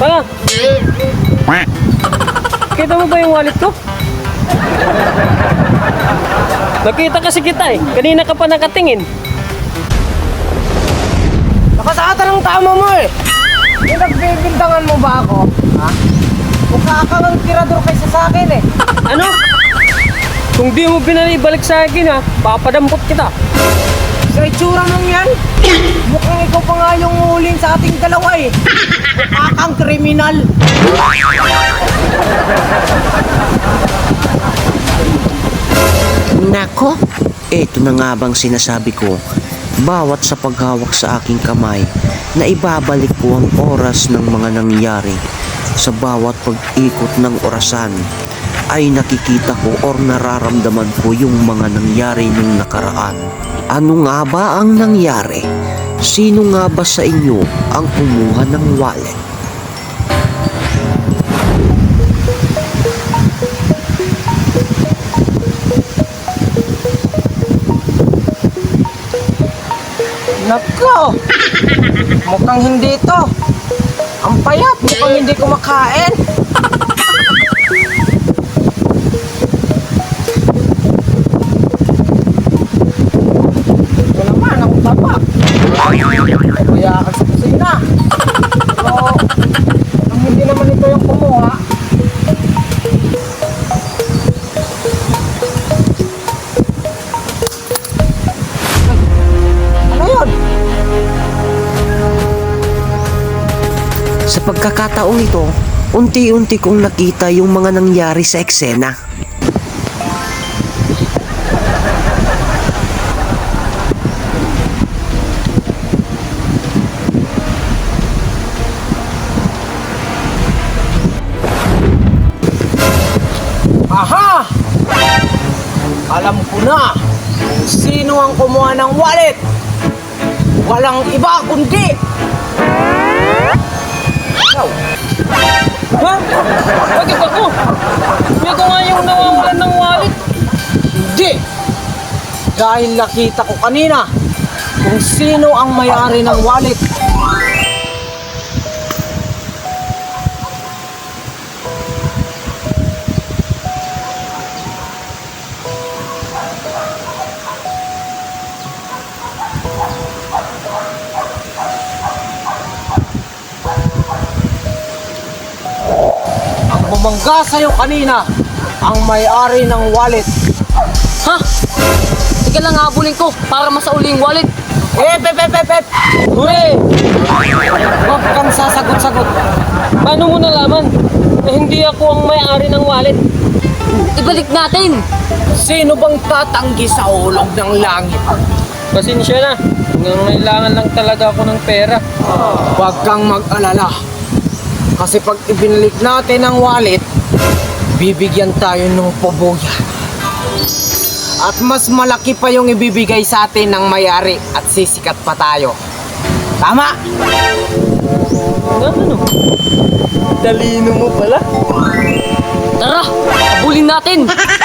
Pa! Kita mo ba yung wallet ko? Nakita kasi kita eh. Kanina ka pa nakatingin. Nakasata ng tama mo eh. Pinagbibintangan mo ba ako? Ha? Mukha kang ang tirador kaysa sa akin eh. Ano? Kung di mo binalibalik sa akin ha, papadampot kita. Sa itsura mong yan, mukhang ikaw pa nga yung huling sa ating dalawa eh. Mukha kriminal. Nako, eto na nga bang sinasabi ko, bawat sa paghawak sa aking kamay, na ibabalik ko ang oras ng mga nangyari sa bawat pag-ikot ng orasan, ay nakikita ko or nararamdaman ko yung mga nangyari nung nakaraan. Ano nga ba ang nangyari? Sino nga ba sa inyo ang kumuha ng wallet? Nako! Mukhang hindi to. Ang payat, mukhang hindi kumakain. Sa pagkakataong ito, unti-unti kong nakita yung mga nangyari sa eksena. Aha! Alam ko na sino ang kumuha ng wallet. Walang iba kundi ikaw. Ha? Bakit ako? Hindi ko nga yung nawawalan ng wallet. Hindi. Dahil nakita ko kanina kung sino ang may-ari ng wallet. Bumangga sa'yo kanina ang may-ari ng wallet. Ha? Sige lang habulin ko para masauli yung wallet. Eh, pep, pep, pep, pep! Hooray! Huwag kang sasagot-sagot. Paano mo nalaman? Eh, hindi ako ang may-ari ng wallet. Ibalik natin! Sino bang tatanggi sa ulog ng langit? Pasensya na. Nangailangan lang talaga ako ng pera. Huwag kang mag-alala. Kasi pag ibinalik natin ang wallet, bibigyan tayo ng pabuya. At mas malaki pa yung ibibigay sa atin ng may-ari at sisikat pa tayo. Tama? Ano? Talino mo pala. Tara! Habulin natin!